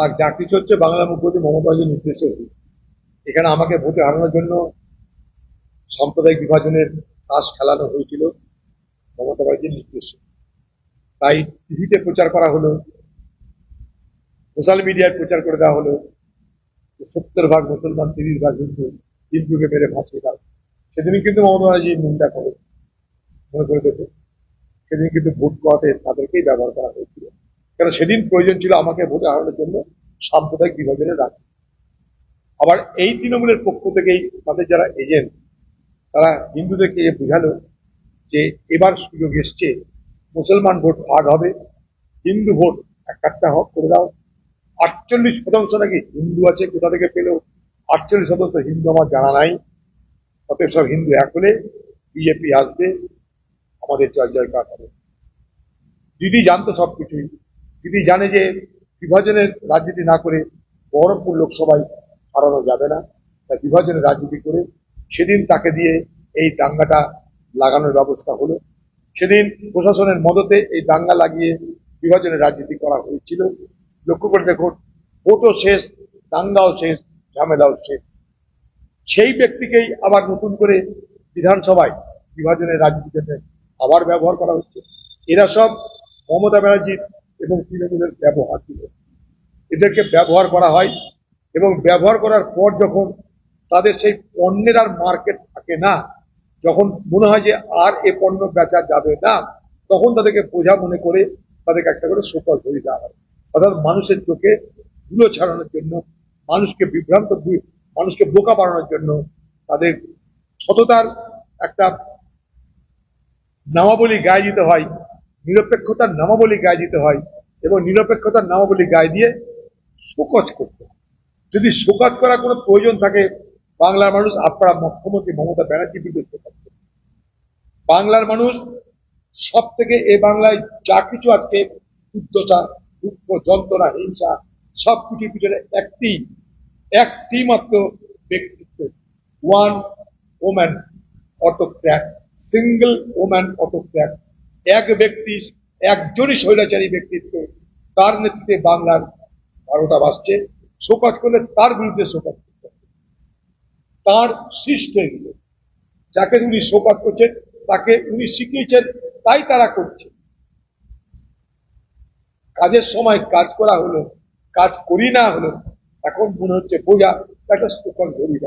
আর যা কিছু হচ্ছে বাংলা মুখ্যমন্ত্রী মমতা ব্যানার্জির নির্দেশে। এখানে আমাকে ভোটে হারানোর জন্য সাম্প্রদায়িক বিভাজনের তাস খেলানো হয়েছিল মমতা ব্যানার্জির নির্দেশে। তাই টিভিতে প্রচার করা হলো, সোশ্যাল মিডিয়ায় প্রচার করে দেওয়া হলো সত্তর ভাগ মুসলমান, তিরিশ ভাগ হিন্দু, হিন্দুকে মেরে ভাসিয়ে দাও। সেদিনই কিন্তু মমতা ব্যানার্জির নিন্দা করে, মনে করে দেবে সেদিন কিন্তু ভোট করাতে তাদেরকেই ব্যবহার করা হয়েছিল কারণ সেদিন প্রয়োজন ছিল আমাকে ভোটে হারানোর জন্য সাম্প্রদায়িক বিভাজনের রাজনীতি আবার এই তৃণমূলের পক্ষ থেকেই তাদের যারা এজেন্ট তারা হিন্দুদেরকে এ বোঝালো যে এবার সুযোগ এসছে, মুসলমান ভোট ভাগ হবে, হিন্দু ভোট এক একটা হক করে দাও। আটচল্লিশ শতাংশ নাকি হিন্দু আছে কোথা থেকে পেলেও আটচল্লিশ শতাংশ হিন্দু আমার জানা নাই। অতএব সব হিন্দু এক হলে বিজেপি আসবে, আমাদের জয় জয়কার হবে। দিদি জানতো সবকিছুই। দিদি জানে যে বিভাজনের রাজনীতি না করে বহরমপুর লোকসভায় হারানো যাবে না। তাই বিভাজনের রাজনীতি করে সেদিন তাকে দিয়ে এই দাঙ্গাটা লাগানোর ব্যবস্থা হলো। সেদিন প্রশাসনের মদতে এই দাঙ্গা লাগিয়ে বিভাজনের রাজনীতি করা হয়েছিল। লক্ষ্য করে দেখুন, ভোটও শেষ, দাঙ্গাও শেষ, ঝামেলাও শেষ। সেই ব্যক্তিকেই আবার নতুন করে বিধানসভায় বিভাজনের রাজনীতির জন্য আবার ব্যবহার করা হচ্ছে। এরা সব মমতা ব্যানার্জির এবং তৃণমূলের ব্যবহার ছিল। এদেরকে ব্যবহার করা হয় এবং ব্যবহার করার পর যখন তাদের সেই পণ্যের আর মার্কেট থাকে না, যখন মনে হয় যে আর এ পণ্য বেচা যাবে না, তখন তাদেরকে বোঝা মনে করে তাদেরকে একটা করে সোপাল ধরে দেওয়া হয়। অর্থাৎ মানুষের চোখে ধুলো ছাড়ানোর জন্য, মানুষকে বিভ্রান্ত, মানুষকে বোকা বাড়ানোর জন্য তাদের সততার একটা নামাবলী গায়ে দিতে হয়। নিরপেক্ষতার নামাবলী গায়ে দিতে হয় এবং নিরপেক্ষতার নামাবলী গায়ে দিয়ে শোকজ করতে যদি শোকজ করার কোনো প্রয়োজন থাকে, বাংলার মানুষ আপনারা মুখ্যমন্ত্রী মমতা ব্যানার্জি বিরুদ্ধে বাংলার মানুষ সব থেকে এ বাংলায় যা কিছু আজকে উদ্যতা, দুঃখ, যন্ত্রণা, হিংসা, সব কিছুর পিছনে একটি একটি মাত্র ব্যক্তিত্ব one woman autocrat single woman autocrat এক ব্যক্তি, একজনই স্বৈরাচারী ব্যক্তিত্ব, তার নেতৃত্বে বাংলার বারোটা বাজছে, শোকাজ করলে তার বিরুদ্ধে শোকাজ করতে তার সৃষ্ট এগুলো, যাকে উনি শোকাজ করছেন, তাকে উনি শিখিয়েছেন, তাই তারা করছে। কাজের সময় কাজ করা হলো, কাজ করি না হলো, এখন মনে হচ্ছে বোঝা একটা শোকজ ধরি